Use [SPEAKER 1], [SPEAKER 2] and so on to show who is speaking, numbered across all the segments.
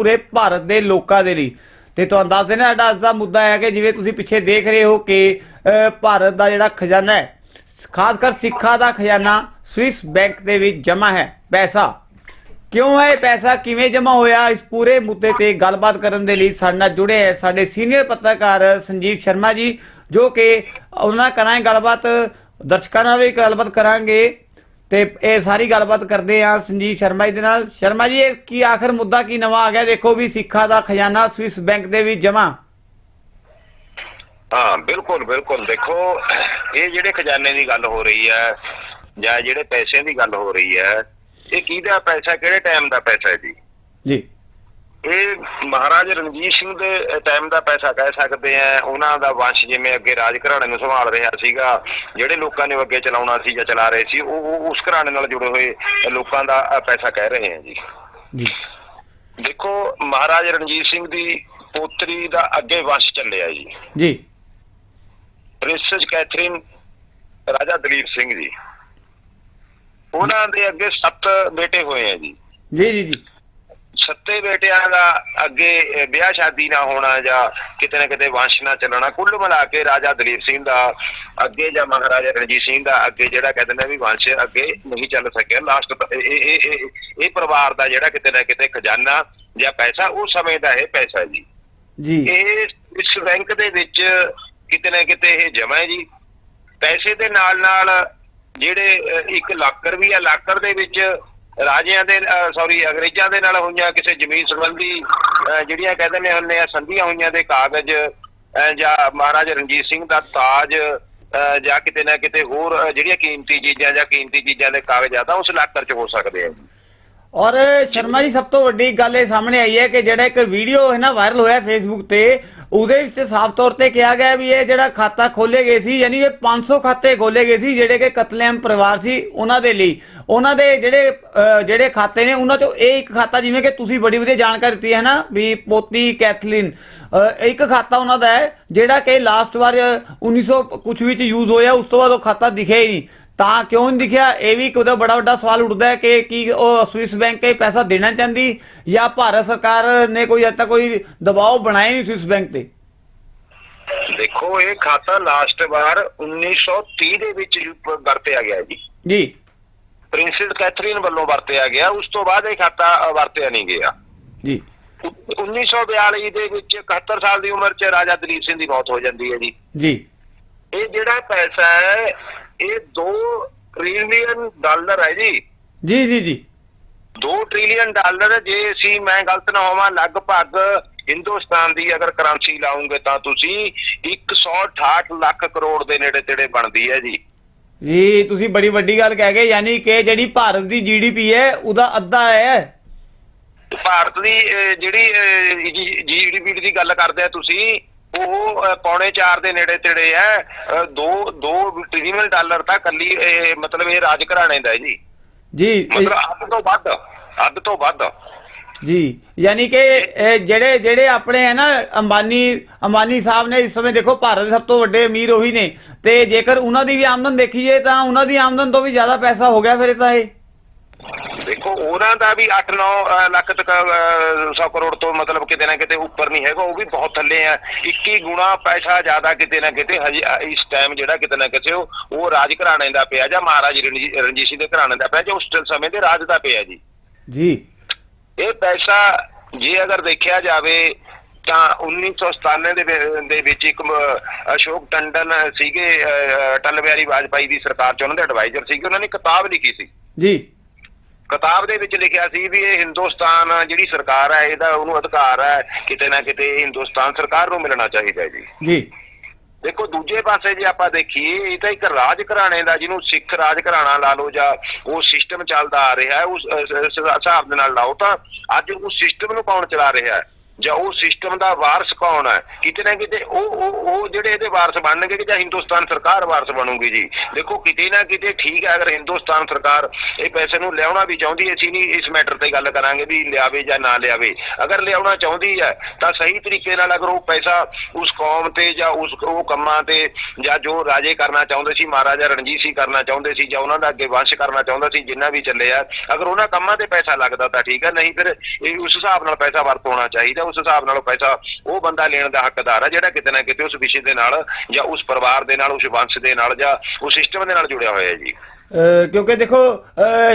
[SPEAKER 1] ਪੂਰੇ ਭਾਰਤ ਦੇ ਲੋਕਾਂ ਦੇ ਲਈ। ਤੇ ਤੁਹਾਨੂੰ ਦੱਸ ਦੇਣਾ, ਸਾਡਾ ਅੱਜ ਦਾ ਮੁੱਦਾ ਹੈ ਕਿ ਜਿਵੇਂ ਤੁਸੀਂ ਪਿੱਛੇ ਦੇਖ ਰਹੇ ਹੋ ਕਿ ਭਾਰਤ ਦਾ ਜਿਹੜਾ ਖਜ਼ਾਨਾ ਹੈ, ਖਾਸ ਕਰ ਸਿੱਖਾਂ ਦਾ ਖਜ਼ਾਨਾ ਸਵਿਸ ਬੈਂਕ ਦੇ ਵਿੱਚ ਜਮ੍ਹਾਂ ਹੈ, ਪੈਸਾ। ਕਿਉਂ ਹੈ ਇਹ ਪੈਸਾ? ਕਿਵੇਂ ਜਮ੍ਹਾਂ ਹੋਇਆ? ਇਸ ਪੂਰੇ ਮੁੱਦੇ ਤੇ ਗੱਲਬਾਤ ਕਰਨ ਦੇ ਲਈ ਸਾਡੇ ਨਾਲ ਜੁੜੇ ਹੈ ਸਾਡੇ ਸੀਨੀਅਰ ਪੱਤਰਕਾਰ ਸੰਜੀਵ ਸ਼ਰਮਾ ਜੀ, ਜੋ ਕਿ ਉਹਨਾਂ ਕਰਾਂਗੇ ਗੱਲਬਾਤ, ਦਰਸ਼ਕਾਂ ਨਾਲ ਵੀ ਗੱਲਬਾਤ ਕਰਾਂਗੇ। ਤੇ ਇਹ ਸਾਰੀ ਗੱਲਬਾਤ ਕਰਦੇ ਆ ਸੰਜੀਵ ਸ਼ਰਮਾ ਜੀ ਦੇ ਨਾਲ। ਸ਼ਰਮਾ ਜੀ ਇਹ ਕੀ ਆਖਰ ਮੁੱਦਾ ਕੀ ਨਵਾਂ ਆ ਗਿਆ? ਦੇਖੋ ਵੀ ਸਿੱਖਾਂ ਦਾ ਖਜ਼ਾਨਾ ਸਵਿਸ ਬੈਂਕ ਦੇ ਵਿੱਚ ਜਮ੍ਹਾਂ।
[SPEAKER 2] ਹਾਂ ਬਿਲਕੁਲ ਬਿਲਕੁਲ। ਦੇਖੋ ਇਹ ਜਿਹੜੇ ਖਜ਼ਾਨੇ ਦੀ ਗੱਲ ਹੋ ਰਹੀ ਹੈ ਜਾਂ ਜਿਹੜੇ ਪੈਸਿਆਂ ਦੀ ਗੱਲ ਹੋ ਰਹੀ ਹੈ ਇਹ ਕਿਹਦਾ ਪੈਸਾ ਕਿਹੜੇ ਟਾਈਮ ਦਾ ਪੈਸਾ ਹੈ ਜੀ?
[SPEAKER 1] ਜੀ।
[SPEAKER 2] ਇਹ ਮਹਾਰਾਜ ਰਣਜੀਤ ਸਿੰਘ ਦੇ ਟਾਈਮ ਦਾ ਪੈਸਾ ਕਹਿ ਸਕਦੇ ਆ। ਉਹਨਾਂ ਦਾ ਵੰਸ਼ ਜਿਵੇਂ ਅੱਗੇ ਰਾਜ ਘਰਾਣੇ ਨੂੰ ਸੰਭਾਲ ਰਿਹਾ ਸੀਗਾ ਜਿਹੜੇ ਲੋਕਾਂ ਨੇ ਅੱਗੇ ਚਲਾਉਣਾ ਸੀ ਜਾਂ ਚਲਾ ਰਹੇ ਸੀ ਉਹ ਉਸ ਘਰਾਣੇ ਨਾਲ ਜੁੜੇ ਹੋਏ ਲੋਕਾਂ ਦਾ ਪੈਸਾ ਕਹਿ ਰਹੇ ਆ ਜੀ।
[SPEAKER 1] ਜੀ।
[SPEAKER 2] ਦੇਖੋ ਮਹਾਰਾਜ ਰਣਜੀਤ ਸਿੰਘ ਦੀ ਪੋਤਰੀ ਦਾ ਅੱਗੇ ਵੰਸ਼ ਚੱਲਿਆ ਜੀ।
[SPEAKER 1] ਜੀ।
[SPEAKER 2] ਪ੍ਰਿੰਸੈਸ ਕੈਥਰੀਨ ਰਾਜਾ ਦਲੀਪ ਸਿੰਘ ਜੀ। ਉਹਨਾਂ ਦੇ ਅੱਗੇ ਸੱਤ ਬੇਟੇ ਹੋਏ ਆ ਜੀ।
[SPEAKER 1] ਜੀ ਜੀ ਜੀ।
[SPEAKER 2] ਸੱਤੇ ਬੇਟਿਆਂ ਦਾ ਅੱਗੇ ਵਿਆਹ ਸ਼ਾਦੀ ਨਾ ਹੋਣਾ ਜਾਂ ਕਿਤੇ ਨਾ ਕਿਤੇ ਵੰਸ਼ ਨਾ ਚੱਲਣਾ ਕੁੱਲ ਮਿਲਾ ਕੇ ਰਾਜਾ ਦਲੀਪ ਸਿੰਘ ਦਾ ਅੱਗੇ ਜਾਂ ਮਹਾਰਾਜਾ ਰਣਜੀਤ ਸਿੰਘ ਦਾ ਅੱਗੇ ਜਿਹੜਾ ਕਹਿੰਦੇ ਨੇ ਵੀ ਵੰਸ਼ ਅੱਗੇ ਨਹੀਂ ਚੱਲ ਸਕਿਆ। ਲਾਸਟ ਇਹ ਇਹ ਇਹ ਪਰਿਵਾਰ ਦਾ ਜਿਹੜਾ ਕਿਤੇ ਨਾ ਕਿਤੇ ਖਜ਼ਾਨਾ ਜਾਂ ਪੈਸਾ ਉਹ ਸਮੇਂ ਦਾ ਇਹ ਪੈਸਾ ਜੀ।
[SPEAKER 1] ਜੀ।
[SPEAKER 2] ਇਹ ਇਸ ਬੈਂਕ ਦੇ ਵਿੱਚ ਕਿਤੇ ਨਾ ਕਿਤੇ ਇਹ ਜਮ੍ਹਾਂ ਹੈ ਜੀ। ਪੈਸੇ ਦੇ ਨਾਲ ਨਾਲ ਜਿਹੜੇ ਇੱਕ ਲਾਕਰ ਵੀ ਹੈ ਲਾਕਰ ਦੇ ਵਿੱਚ ਰਾਜਿਆਂ ਦੇ ਸੌਰੀ ਅੰਗਰੇਜ਼ਾਂ ਦੇ ਨਾਲ ਹੋਈਆਂ ਕਿਸੇ ਜ਼ਮੀਨ ਸੰਬੰਧੀ ਜਿਹੜੀਆਂ ਕਹਿੰਦੇ ਨੇ ਹੁੰਦੇ ਆ ਸੰਧੀਆਂ ਹੋਈਆਂ ਦੇ ਕਾਗਜ਼ ਜਾਂ ਮਹਾਰਾਜਾ ਰਣਜੀਤ ਸਿੰਘ ਦਾ ਤਾਜ ਅਹ, ਜਾਂ ਕਿਤੇ ਨਾ ਕਿਤੇ ਹੋਰ ਜਿਹੜੀਆਂ ਕੀਮਤੀ ਚੀਜ਼ਾਂ ਜਾਂ ਕੀਮਤੀ ਚੀਜ਼ਾਂ ਦੇ ਕਾਗਜ਼ ਆ ਤਾਂ ਉਸ ਲਾਕਰ 'ਚ ਹੋ ਸਕਦੇ ਆ।
[SPEAKER 1] ਔਰ ਸ਼ਰਮਾ ਜੀ, ਸਭ ਤੋਂ ਵੱਡੀ ਗੱਲ ਇਹ ਸਾਹਮਣੇ ਆਈ ਹੈ ਕਿ ਜਿਹੜਾ ਇੱਕ ਵੀਡੀਓ ਹੈ ਨਾ ਵਾਇਰਲ ਹੋਇਆ ਫੇਸਬੁੱਕ ਤੇ, ਉਹਦੇ ਵਿੱਚ ਸਾਫ਼ ਤੌਰ ਤੇ ਕਿਹਾ ਗਿਆ ਵੀ ਇਹ ਜਿਹੜਾ ਖਾਤਾ ਖੋਲੇ ਗਏ ਸੀ, ਯਾਨੀ ਇਹ 500 ਖਾਤੇ ਖੋਲੇ ਗਏ ਸੀ ਜਿਹੜੇ ਕਿ ਕਤਲੇਆਮ ਪਰਿਵਾਰ ਸੀ ਉਹਨਾਂ ਦੇ ਲਈ। ਉਹਨਾਂ ਦੇ ਜਿਹੜੇ ਜਿਹੜੇ ਖਾਤੇ ਨੇ, ਉਹਨਾਂ ਚੋਂ ਇਹ ਇੱਕ ਖਾਤਾ ਜਿਵੇਂ ਕਿ ਤੁਸੀਂ ਬੜੀ ਵਧੀਆ ਜਾਣਕਾਰੀ ਦਿੱਤੀ ਹੈ ਨਾ ਵੀ ਪੋਤੀ ਕੈਥਲੀਨ ਇੱਕ ਖਾਤਾ ਉਹਨਾਂ ਦਾ ਹੈ ਜਿਹੜਾ ਕਿ ਲਾਸਟ ਵਾਰ 1900 ਕੁਝ ਵਿੱਚ ਯੂਜ਼ ਹੋਇਆ, ਉਸ ਤੋਂ ਬਾਅਦ ਉਹ ਖਾਤਾ ਦਿਖਿਆ ਹੀ ਨਹੀਂ। ਤਾਂ ਕਿਉਂ ਨਹੀਂ ਦਿਖਿਆ ਇਹ ਵੀ ਉਹਦਾ ਬੜਾ ਵੱਡਾ ਸਵਾਲ ਉੱਠਦਾ ਹੈ ਕਿ ਕੀ ਉਹ ਸਵਿਸ ਬੈਂਕ ਇਹ ਪੈਸਾ ਦੇਣਾ ਚਾਹੁੰਦੀ ਜਾਂ ਭਾਰਤ ਸਰਕਾਰ ਨੇ ਕੋਈ ਅਜੇ ਤੱਕ ਕੋਈ ਦਬਾਅ ਬਣਾਇਆ ਨਹੀਂ ਸਵਿਸ ਬੈਂਕ ਤੇ?
[SPEAKER 2] ਦੇਖੋ ਇਹ ਖਾਤਾ ਲਾਸਟ ਵਾਰ 1930 ਦੇ ਵਿੱਚ ਵਰਤਿਆ ਗਿਆ ਜੀ।
[SPEAKER 1] ਜੀ।
[SPEAKER 2] ਪ੍ਰਿੰਸੈਸ ਕੈਥਰੀਨ ਵੱਲੋਂ ਵਰਤਿਆ ਗਿਆ। ਉਸ ਤੋਂ ਬਾਅਦ ਇਹ ਖਾਤਾ ਵਰਤਿਆ ਨਹੀਂ ਗਿਆ।
[SPEAKER 1] ਜੀ।
[SPEAKER 2] 1942 ਦੇ ਵਿੱਚ 71 ਸਾਲ ਦੀ ਉਮਰ 'ਚ ਰਾਜਾ ਦਲੀਪ ਸਿੰਘ ਦੀ ਮੌਤ ਹੋ ਜਾਂਦੀ ਹੈ ਜੀ।
[SPEAKER 1] ਜੀ।
[SPEAKER 2] ਇਹ ਜਿਹੜਾ ਪੈਸਾ ਹੈ ਇਹ 2 ਟ੍ਰਿਲੀਅਨ ਡਾਲਰ ਹੈ ਜੀ।
[SPEAKER 1] ਜੀ ਜੀ ਜੀ।
[SPEAKER 2] 2 ਟ੍ਰਿਲੀਅਨ ਡਾਲਰ ਜੇ ਅਸੀਂ ਮੈਂ ਗਲਤ ਨਾ ਹੋਵਾਂ ਲਗਭਗ ਹਿੰਦੁਸਤਾਨ ਦੀ ਅਗਰ ਕਰੰਸੀ ਲਾਉਂਗੇ ਤਾਂ ਤੁਸੀਂ 168 ਲੱਖ ਕਰੋੜ ਦੇ ਨੇੜੇ ਤੇੜੇ ਬਣਦੀ ਹੈ ਜੀ।
[SPEAKER 1] ਜੀ ਤੁਸੀਂ ਬੜੀ ਵੱਡੀ ਗੱਲ ਕਹਿ ਗਏ ਯਾਨੀ ਕਿ ਜਿਹੜੀ ਭਾਰਤ ਦੀ ਜੀਡੀਪੀ ਹੈ ਉਹਦਾ ਅੱਧਾ ਹੈ।
[SPEAKER 2] ਭਾਰਤ ਦੀ ਜਿਹੜੀ ਜੀਡੀਪੀ ਦੀ ਗੱਲ ਕਰਦੇ ਆ ਤੁਸੀਂ ਉਹ ਪੌਣੇ 4 ਦੇ ਨੇੜੇ ਤੇੜੇ ਹੈ। 2 2 ਟ੍ਰਿਲੀਅਨ ਡਾਲਰ ਤਾਂ ਕੱਲੀ ਇਹ, ਮਤਲਬ ਇਹ ਰਾਜ ਘਰਾਣੇ ਦਾ ਹੈ ਜੀ।
[SPEAKER 1] ਜੀ
[SPEAKER 2] ਮਤਲਬ ਅੱਧ ਤੋਂ ਵੱਧ ਅੱਧ ਤੋਂ ਵੱਧ।
[SPEAKER 1] ਜੀ ਯਾਨੀ ਕਿ ਜਿਹੜੇ ਜਿਹੜੇ ਆਪਣੇ ਹੈ ਨਾ ਅੰਬਾਨੀ ਅੰਬਾਨੀ ਸਾਹਿਬ ਨੇ ਇਸ ਸਮੇਂ ਦੇਖੋ ਭਾਰਤ ਦੇ ਸਭ ਤੋਂ ਵੱਡੇ ਅਮੀਰ ਉਹੀ ਨੇ। ਤੇ ਜੇਕਰ ਉਹਨਾਂ ਦੀ ਵੀ ਆਮਦਨ ਦੇਖੀਏ ਤਾਂ ਉਹਨਾਂ ਦੀ ਆਮਦਨ ਤੋਂ ਵੀ ਜ਼ਿਆਦਾ ਪੈਸਾ ਹੋ ਗਿਆ ਫਿਰ ਤਾਂ ਇਹ।
[SPEAKER 2] ਦੇਖੋ ਉਹਨਾਂ ਦਾ ਵੀ 8-9 ਲੱਖ ਤੱਕ 100 ਕਰੋੜ ਤੋਂ ਮਤਲਬ ਕਿਤੇ ਨਾ ਕਿਤੇ ਉੱਪਰ ਨਹੀਂ ਹੈਗਾ ਉਹ ਵੀ ਬਹੁਤ ਥੱਲੇ ਆ। 21 ਗੁਣਾ ਪੈਸਾ ਜ਼ਿਆਦਾ ਕਿਤੇ ਨਾ ਕਿਤੇ ਹਜੇ ਇਸ ਟਾਈਮ ਜਿਹੜਾ ਕਿਤੇ ਨਾ ਕਿਤੇ ਉਹ ਰਾਜ ਘਰਾਣੇ ਦਾ ਪਿਆ ਜਾਂ ਮਹਾਰਾਜ ਰਣਜੀ- ਰਣਜੀਤ ਸਿੰਘ ਦੇ ਘਰਾਣੇ ਦਾ ਪਿਆ ਜਾਂ ਉਸ ਸਮੇਂ ਦੇ ਰਾਜ ਦਾ ਪਿਆ ਜੀ।
[SPEAKER 1] ਜੀ।
[SPEAKER 2] ਇਹ ਪੈਸਾ ਜੇ ਅਗਰ ਦੇਖਿਆ ਜਾਵੇ ਤਾਂ 1997 ਦੇ ਵਿੱਚ ਇੱਕ ਅਸ਼ੋਕ ਟੰਡਨ ਸੀਗੇ ਬਿਹਾਰੀ ਵਾਜਪਾਈ ਦੀ ਸਰਕਾਰ ਚ ਉਹਨਾਂ ਦੇ ਐਡਵਾਈਜ਼ਰ ਸੀਗੇ ਉਹਨਾਂ ਨੇ ਕਿਤਾਬ ਲਿਖੀ ਸੀ।
[SPEAKER 1] ਜੀ।
[SPEAKER 2] ਕਿਤਾਬ ਦੇ ਵਿੱਚ ਲਿਖਿਆ ਸੀ ਵੀ ਇਹ ਹਿੰਦੁਸਤਾਨ ਜਿਹੜੀ ਸਰਕਾਰ ਹੈ ਇਹਦਾ ਉਹਨੂੰ ਅਧਿਕਾਰ ਹੈ ਕਿਤੇ ਨਾ ਕਿਤੇ ਹਿੰਦੁਸਤਾਨ ਸਰਕਾਰ ਨੂੰ ਮਿਲਣਾ ਚਾਹੀਦਾ ਜੀ।
[SPEAKER 1] ਜੀ।
[SPEAKER 2] ਦੇਖੋ ਦੂਜੇ ਪਾਸੇ ਜੇ ਆਪਾਂ ਦੇਖੀਏ ਇਹ ਤਾਂ ਇੱਕ ਰਾਜ ਘਰਾਣੇ ਦਾ ਜਿਹਨੂੰ ਸਿੱਖ ਰਾਜ ਘਰਾਣਾ ਲਾ ਲਓ ਜਾਂ ਉਹ ਸਿਸਟਮ ਚੱਲਦਾ ਆ ਰਿਹਾ ਹੈ ਉਸ ਹਿਸਾਬ ਦੇ ਨਾਲ ਲਾਓ ਤਾਂ ਅੱਜ ਉਸ ਸਿਸਟਮ ਨੂੰ ਕੌਣ ਚਲਾ ਰਿਹਾ ਹੈ? ਜਾਂ ਉਹ ਸਿਸਟਮ ਦਾ ਵਾਰਸ ਕੌਣ ਹੈ? ਕਿਤੇ ਨਾ ਕਿਤੇ ਉਹ ਉਹ ਜਿਹੜੇ ਇਹਦੇ ਵਾਰਸ ਬਣਨਗੇ ਜਾਂ ਹਿੰਦੁਸਤਾਨ ਸਰਕਾਰ ਵਾਰਸ ਬਣੂਗੀ ਜੀ। ਦੇਖੋ, ਕਿਤੇ ਨਾ ਕਿਤੇ ਠੀਕ ਹੈ, ਅਗਰ ਹਿੰਦੁਸਤਾਨ ਸਰਕਾਰ ਇਹ ਪੈਸੇ ਨੂੰ ਲਿਆਉਣਾ ਵੀ ਚਾਹੁੰਦੀ ਹੈ, ਅਸੀਂ ਨਹੀਂ ਇਸ ਮੈਟਰ ਤੇ ਗੱਲ ਕਰਾਂਗੇ ਵੀ ਲਿਆਵੇ ਜਾਂ ਨਾ ਲਿਆਵੇ। ਅਗਰ ਲਿਆਉਣਾ ਚਾਹੁੰਦੀ ਹੈ, ਤਾਂ ਸਹੀ ਤਰੀਕੇ ਨਾਲ ਅਗਰ ਉਹ ਪੈਸਾ ਉਸ ਕੌਮ ਤੇ ਜਾਂ ਉਸ, ਉਹ ਕੰਮਾਂ ਤੇ ਜਾਂ ਜੋ ਰਾਜੇ ਕਰਨਾ ਚਾਹੁੰਦੇ ਸੀ, ਮਹਾਰਾਜਾ ਰਣਜੀਤ ਸਿੰਘ ਕਰਨਾ ਚਾਹੁੰਦੇ ਸੀ ਜਾਂ ਉਹਨਾਂ ਦਾ ਅੱਗੇ ਵੰਸ਼ ਕਰਨਾ ਚਾਹੁੰਦਾ ਸੀ, ਜਿੰਨਾ ਵੀ ਚੱਲੇ ਆ ਅਗਰ ਉਹਨਾਂ ਕੰਮਾਂ ਤੇ ਪੈਸਾ ਲੱਗਦਾ ਤਾਂ ਠੀਕ ਹੈ, ਨਹੀਂ ਫਿਰ ਇਹ ਉਸ ਹਿਸਾਬ ਨਾਲ ਪੈਸਾ ਵਰਤ ਹੋਣਾ ਚਾਹੀਦਾ ਉਸ ਹਿਸਾਬ ਨਾਲ ਪੈਸਾ ਉਹ ਬੰਦਾ ਲੈਣ ਦਾ ਹੱਕਦਾਰ ਹੈ ਜਿਹੜਾ ਕਿਤੇ ਨਾ ਕਿਤੇ ਉਸ ਵਿਸ਼ੇ ਦੇ ਨਾਲ ਜਾਂ ਉਸ ਪਰਿਵਾਰ ਦੇ ਨਾਲ, ਉਸ ਵੰਸ਼ ਦੇ ਨਾਲ ਜਾਂ ਉਸ ਸਿਸਟਮ ਦੇ ਨਾਲ ਜੁੜਿਆ ਹੋਇਆ ਹੈ ਜੀ।
[SPEAKER 1] ਕਿਉਂਕਿ ਦੇਖੋ